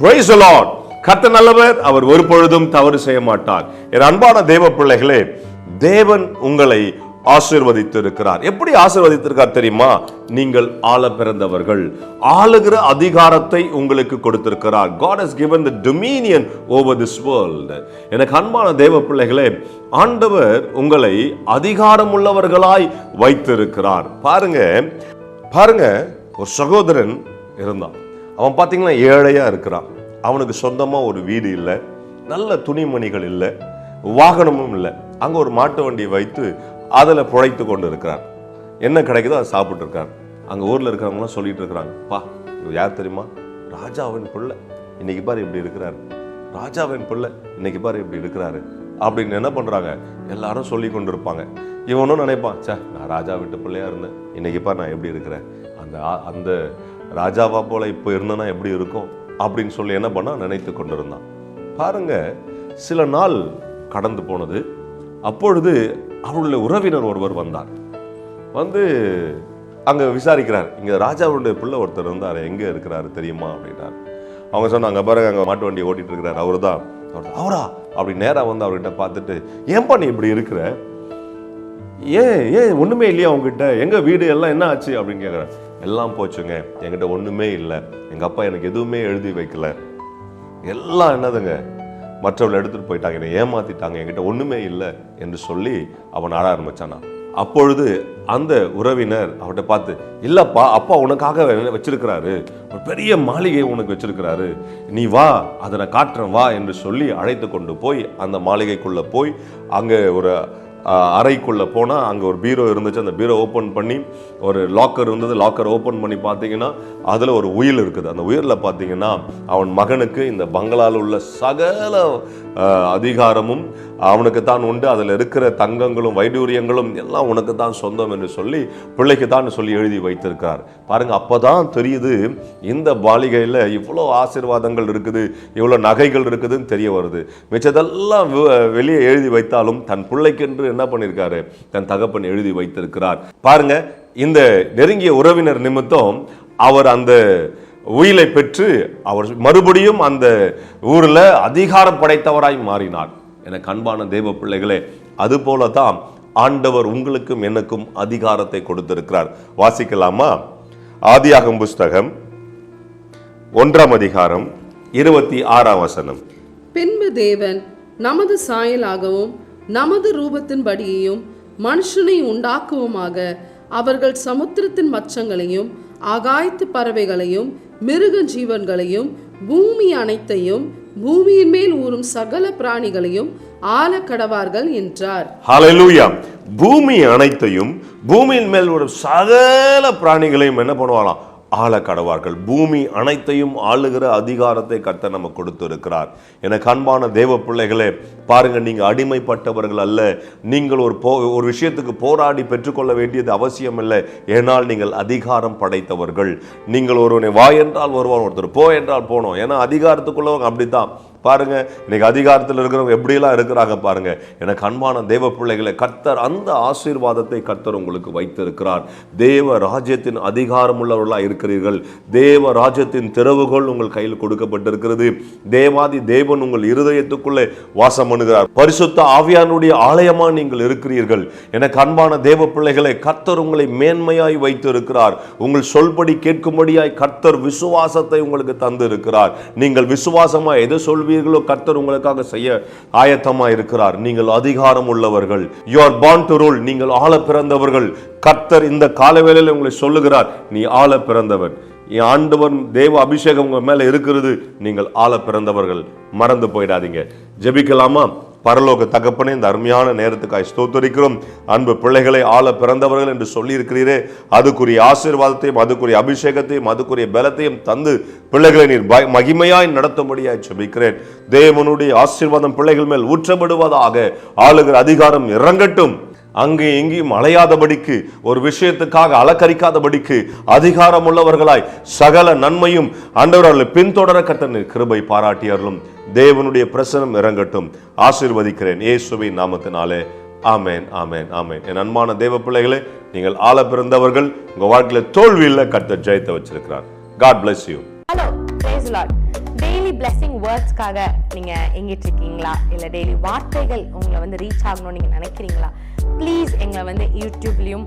Price allot கத்த நல்லவர். அவர் ஒரு பொழுதும் தவறு செய்ய மாட்டார். என் அன்பான தேவ பிள்ளைகளே தேவன் உங்களை ஆசிர்வதித்திருக்கிறார். எப்படி ஆசிர்வதித்திருக்கார் தெரியுமா? நீங்கள் ஆள பிறந்தவர்கள் ஆளுகிற அதிகாரத்தை உங்களுக்கு கொடுத்திருக்கிறார். God has given the dominion over this world எனக்கு அன்பான தேவ பிள்ளைகளே ஆண்டவர் உங்களை அதிகாரம் உள்ளவர்களாய் வைத்திருக்கிறார். பாருங்க பாருங்க ஒரு சகோதரன் இருந்தான். அவன் பார்த்தீங்கன்னா ஏழையா இருக்கிறான். அவனுக்கு சொந்தமா ஒரு வீடு இல்லை நல்ல துணிமணிகள் இல்லை வாகனமும் இல்லை. அங்க ஒரு மாட்டு வண்டியை வைத்து அதில் புழைத்து கொண்டு இருக்கிறார் என்ன கிடைக்குதோ அதை சாப்பிட்ருக்காங்க அங்கே ஊரில் இருக்கிறவங்களாம் சொல்லிட்டு இருக்கிறாங்க. பா இவர் யார் தெரியுமா? ராஜாவின் பிள்ளை. இன்னைக்கு பாரு இப்படி இருக்கிறாரு. ராஜாவின் பிள்ளை இன்னைக்கு பாரு இப்படி இருக்கிறாரு. அப்படின்னு என்ன பண்ணுறாங்க எல்லாரும் சொல்லி கொண்டு இருப்பாங்க இவனும் நினைப்பான். சே நான் ராஜா வீட்டு பிள்ளையா இருந்தேன். இன்னைக்கு பாரு நான் எப்படி இருக்கிறேன். அந்த அந்த ராஜாவா போல் இப்போ இருந்தேன்னா எப்படி இருக்கும்? அப்படின்னு சொல்லி என்ன பண்ணால் நினைத்து கொண்டிருந்தான். பாருங்க சில நாள் கடந்து போனது. அப்பொழுது அவருடைய உறவினர் ஒருவர் வந்தார். வந்து அங்கே விசாரிக்கிறார். இங்கே ராஜாவுடைய பிள்ளை ஒருத்தர் இருந்தார் எங்கே இருக்கிறாரு தெரியுமா அப்படின்னார். அவங்க சொன்னாங்க பாருங்க அங்கே மாட்டு வண்டி ஓட்டிட்டு இருக்கிறார். அவர் தான் அவரா? அப்படி நேராக வந்து அவர்கிட்ட பார்த்துட்டு ஏன்பா நீ இப்படி இருக்கிற? ஏன் ஏன் ஒன்றுமே இல்லையா உங்ககிட்ட எங்கள் வீடு எல்லாம் என்ன ஆச்சு? அப்படின்னு கேட்குறேன் எல்லாம் போச்சுங்க. என்கிட்ட ஒன்றுமே இல்லை. எங்கள் அப்பா எனக்கு எதுவுமே எழுதி வைக்கல. எல்லாம் என்னதுங்க? மற்றவர்கள் எடுத்துகிட்டு போயிட்டாங்க. என்னை ஏமாற்றிட்டாங்க என்கிட்ட ஒன்றுமே இல்லை. என்று சொல்லி அவன் ஆட ஆரம்பிச்சானா அப்பொழுது அந்த உறவினர் அவர்கிட்ட பார்த்து இல்லப்பா அப்பா உனக்காக வச்சிருக்கிறாரு. ஒரு பெரிய மாளிகை உனக்கு வச்சிருக்கிறாரு. நீ வா அதை நான் காட்டுறேன் வா என்று சொல்லி அழைத்து கொண்டு போய் அந்த மாளிகைக்குள்ளே போய் அங்கே ஒரு அறைக்குள்ளே போனால் அங்கே ஒரு பீரோ இருந்துச்சு. அந்த பீரோ ஓப்பன் பண்ணி ஒரு லாக்கர் இருந்தது. லாக்கர் ஓப்பன் பண்ணி பார்த்தீங்கன்னா அதில் ஒரு உயில் இருக்குது. அந்த உயிரில் பார்த்தீங்கன்னா அவன் மகனுக்கு இந்த பங்களாவில் உள்ள சகல அதிகாரமும் அவனுக்கு தான் உண்டு. அதில் இருக்கிற தங்கங்களும் வைடூரியங்களும் எல்லாம் உனக்கு தான் சொந்தம் என்று சொல்லி பிள்ளைக்கு தான் சொல்லி எழுதி வைத்திருக்கிறார். பாருங்க அப்பதான் தெரியுது இந்த பாலிகையில் இவ்வளோ ஆசீர்வாதங்கள் இருக்குது இவ்வளோ நகைகள் இருக்குதுன்னு தெரிய வருது. மிச்சதெல்லாம் வெளியே எழுதி வைத்தாலும் தன் பிள்ளைக்கென்று என்ன பண்ணியிருக்காரு தன் தகப்பன் எழுதி வைத்திருக்கிறார். பாருங்க இந்த நெருங்கிய உறவினர் நிமித்தம் அவர் அந்த உயிலை பெற்று அவர் மறுபடியும் அந்த ஊரில் அதிகாரம் படைத்தவராய் மாறினார். எனக்கு அன்பான தேவ பிள்ளைகளே அதுபோல தான் ஆண்டவர் உங்களுக்கும் எனக்கும் அதிகாரத்தை கொடுத்திருக்கிறார். வாசிக்கலாமா? ஆதியாகம் புஸ்தகம் ஒன்றாம் அதிகாரம் இருபத்தி ஆறாம் வசனம். பின்பு தேவன் நமது சாயலாகவும் நமது ரூபத்தின்படியையும் மனுஷனை உண்டாக்குவோமாக அவர்கள் சமுத்திரத்தின் மச்சங்களையும் ஆகாயத்து பறவைகளையும் மிருக ஜீவன்களையும் பூமி அனைத்தையும் பூமியின் மேல் ஊறும் சகல பிராணிகளையும் ஆள கடவார்கள் என்றார். ஹalleluya. பூமி அனைத்தையும் பூமியின் மேல் ஒரு சகல பிராணிகளையும் என்ன பண்ணுவாராம் ஆள கடவார்கள் பூமி அனைத்தையும் ஆளுகிற அதிகாரத்தை கர்த்தர் நம்ம கொடுத்திருக்கிறார். எனக்கு அன்பான தேவ பிள்ளைகளே பாருங்க நீங்க அடிமைப்பட்டவர்கள் அல்ல. நீங்கள் ஒரு போ ஒரு விஷயத்துக்கு போராடி பெற்றுக்கொள்ள வேண்டியது அவசியம் இல்லை ஏனால் நீங்கள் அதிகாரம் படைத்தவர்கள். நீங்கள் ஒருவனை வா என்றால் வருவான் ஒருத்தர் போ என்றால் போனோம். ஏன்னா அதிகாரத்துக்குள்ளவங்க அப்படித்தான். பாருங்க இன்னைக்கு அதிகாரத்தில் இருக்கிறவங்க எப்படியெல்லாம் இருக்கிறாங்க பாருங்க. எனக்கு அன்பான தேவ பிள்ளைகளை கர்த்தர் அந்த ஆசீர்வாதத்தை கர்த்தர் உங்களுக்கு வைத்திருக்கிறார். தேவ ராஜ்யத்தின் அதிகாரம் உள்ளவர்களாக இருக்கிறீர்கள். தேவ ராஜ்யத்தின் திறவுகள் உங்கள் கையில் கொடுக்கப்பட்டிருக்கிறது. தேவாதி தேவன் உங்கள் இருதயத்துக்குள்ளே வாசம் பண்ணுகிறார். பரிசுத்த ஆவியானுடைய ஆலயமா நீங்கள் இருக்கிறீர்கள். எனக்கு அன்பான தேவ பிள்ளைகளை கர்த்தர் உங்களை மேன்மையாய் வைத்திருக்கிறார். உங்கள் சொல்படி கேட்கும்படியாய் கர்த்தர் விசுவாசத்தை உங்களுக்கு தந்து இருக்கிறார் நீங்கள் விசுவாசமா எதை சொல்வீர்கள் கர்த்தர் உங்களுக்காக செய்ய ஆயத்தமாக இருக்கிறார். நீங்கள் அதிகாரம் உள்ளவர்கள். You are born to rule நீங்கள் ஆள பிறந்தவர்கள். கர்த்தர் இந்த காலவேளையில் உங்களை சொல்லுகிறார் நீ ஆள பிறந்தவன். என் ஆண்டவன் தேவ அபிஷேகம் உங்க மேல இருக்கிறது. நீங்கள் ஆள பிறந்தவர்கள். மறந்து போயிடாதீங்க. ஜெபிக்கலாமா? பரலோக தகப்பனே இந்த அருமையான நேரத்துக்காய் ஸ்தோத்தரிக்கிறோம். அன்பு பிள்ளைகளை ஆள பிறந்தவர்கள் என்று சொல்லியிருக்கிறீரே. அதுக்குரிய ஆசீர்வாதத்தையும் அதுக்குரிய அபிஷேகத்தையும் அதுக்குரிய பலத்தையும் தந்து பிள்ளைகளை நீர் மகிமையாய் நடத்தும்படியாய் ஜெபிக்கிறேன். தேவனுடைய ஆசீர்வாதம் பிள்ளைகள் மேல் ஊற்றப்படுவதாக ஆளுகிற அதிகாரம் இறங்கட்டும். அங்கே எங்கேயும் அலையாதபடிக்கு ஒரு விஷயத்துக்காக அலக்கரிக்காதபடிக்கு அதிகாரம் உள்ளவர்களாய் சகல நன்மையும் ஆண்டவர்களை பின்தொடர கத்தன் கிருபை பாராட்டியர்களும் தேவனுடைய பிரசனம் இறங்கட்டும். ஆசிர்வதிக்கிறேன். இயேசுவின் நாமத்தினாலே. ஆமேன் ஆமேன் ஆமேன். என் அன்பான தேவ பிள்ளைகளே நீங்கள் ஆள பிறந்தவர்கள் உங்க வாழ்க்கையில தோல்வியில் கர்த்தர் ஜெயத்தை வச்சிருக்கிறார். God bless you hello daily blessing வேர்ட்ஸ்க்காக நீங்க எங்கிட்டு இருக்கீங்களா இல்ல டெய்லி வார்த்தைகள் உங்களை வந்து ரீச் ஆகணும்னு நீங்க நினைக்கிறீங்களா? ப்ளீஸ் எங்களை வந்து யூடியூப்லயும்